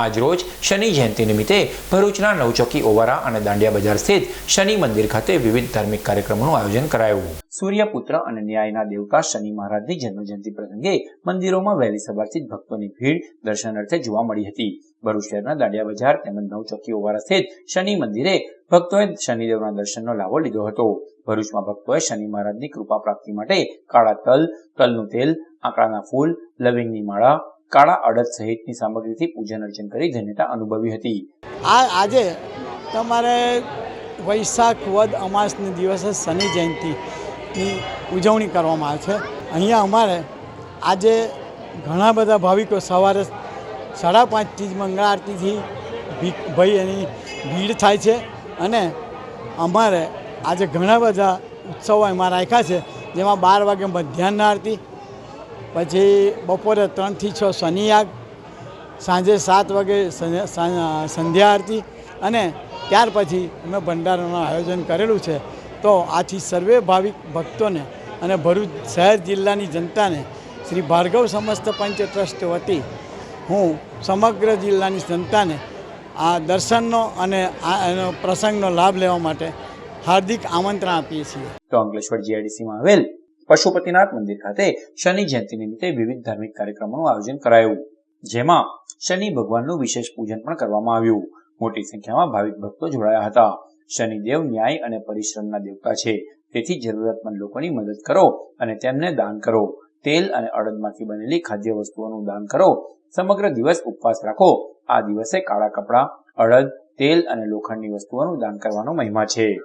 આજરોજ શનિ જયંતિ નિમિત્તે ભરૂચના નવચોકી ઓવારા અને દાંડિયા બજાર સ્થિત શનિ મંદિર ખાતે વિવિધ ધાર્મિક કાર્યક્રમોનું આયોજન કરાયું. સૂર્યપુત્ર અને ન્યાયના દેવતા શનિ મહારાજની જન્મજયંતિ પ્રસંગે મંદિરોમાં વહેલી સવારથી ભક્તોની ભીડ દર્શનાર્થે જોવા મળી હતી. ભરૂચ શહેરના દાંડિયા બજાર તેમજ નવચોકી ઓવારા સ્થિત શનિ મંદિરે ભક્તોએ શનિદેવના દર્શનનો લાભો લીધો હતો. ભરૂચમાં ભક્તોએ શનિ મહારાજની કૃપા પ્રાપ્તિ માટે કાળા તલ, તલનું તેલ આંકડાના ફૂલ, લવિંગની માળા કાળા અડદ સહિતની સામગ્રીથી પૂજન અર્ચન કરી ધન્યતા અનુભવી હતી. આ આજે તમારે વૈશાખ, વદ, અમાસના દિવસે શનિ જયંતિની ઉજવણી કરવામાં આવે છે. અહીંયા અમારે આજે ઘણા બધા ભાવિકો સવારે સાડા પાંચથી જ મંગળા આરતીથી ભાઈ એની ભીડ થાય છે અને અમારે આજે ઘણા બધા ઉત્સવો એમાં રાખ્યા છે. જેમાં બાર વાગે મધ્યાહન આરતી પછી બપોરે ત્રણથી છ શનિયાગ, સાંજે સાત વાગે સંધ્યા- આરતી અને ત્યાર પછી અમે ભંડારાનું આયોજન કરેલું છે. તો આથી સર્વે ભાવિક ભક્તોને અને ભરૂચ શહેર જિલ્લાની જનતાને શ્રી ભાર્ગવ સમસ્ત પંચ ટ્રસ્ટ વતી હું સમગ્ર જિલ્લાની જનતાને આ દર્શનનો અને આ એનો પ્રસંગનો લાભ લેવા માટે હાર્દિક આમંત્રણ આપીએ છીએ. તો અંકલેશ્વર જીઆઈડીસીમાં આવેલ પશુપતિનાથ મંદિર ખાતે શનિ જયંતિ નિમિત્તે વિવિધ ધાર્મિક કાર્યક્રમોનું આયોજન કરાયું. જેમાં શનિ ભગવાનનું વિશેષ પૂજન પણ કરવામાં આવ્યું. મોટી સંખ્યામાં ભાવિક ભક્તો જોડાયા હતા. શનિદેવ ન્યાય અને પરિશ્રમના દેવતા છે. તેથી જરૂરતમંદ લોકોની મદદ કરો અને તેમને દાન કરો. તેલ અને અડદમાંથી બનેલી ખાદ્ય વસ્તુઓનું દાન કરો. સમગ્ર દિવસ ઉપવાસ રાખો. આ દિવસે કાળા કપડાં, અડદ, તેલ અને લોખંડની વસ્તુઓનું દાન કરવાનો મહિમા છે.